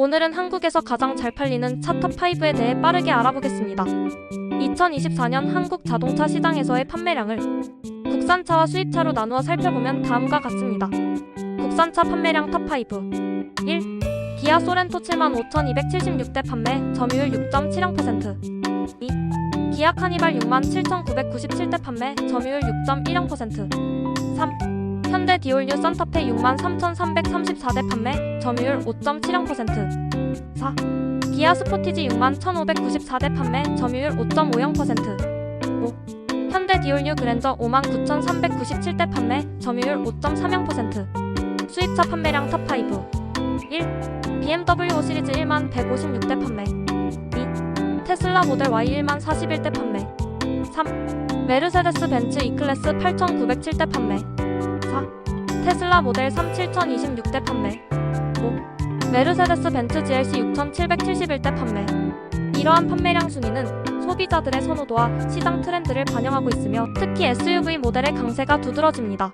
오늘은 한국에서 가장 잘 팔리는 차 탑5에 대해 빠르게 알아보겠습니다. 2024년 한국 자동차 시장에서의 판매량을 국산차와 수입차로 나누어 살펴보면 다음과 같습니다. 국산차 판매량 탑5 1. 기아 소렌토 75,276대 판매, 점유율 6.70% 2. 기아 카니발 67,997대 판매, 점유율 6.10% 3. 현대 디올뉴 썬터페 63,334대 판매, 점유율 5.70% 4. 기아 스포티지 61,594대 판매, 점유율 5.50% 5. 현대 디올뉴 그랜저 59,397대 판매, 점유율 5.30% 수입차 판매량 탑5 1. BMW 5 시리즈 1만 156대 판매 2. 테슬라 모델 Y 1만 41대 판매 3. 메르세데스 벤츠 E클래스 8,907대 판매 4. 테슬라 모델 3 7,026대 판매 5. 메르세데스 벤츠 GLC 6,771대 판매 이러한 판매량 순위는 소비자들의 선호도와 시장 트렌드를 반영하고 있으며 특히 SUV 모델의 강세가 두드러집니다.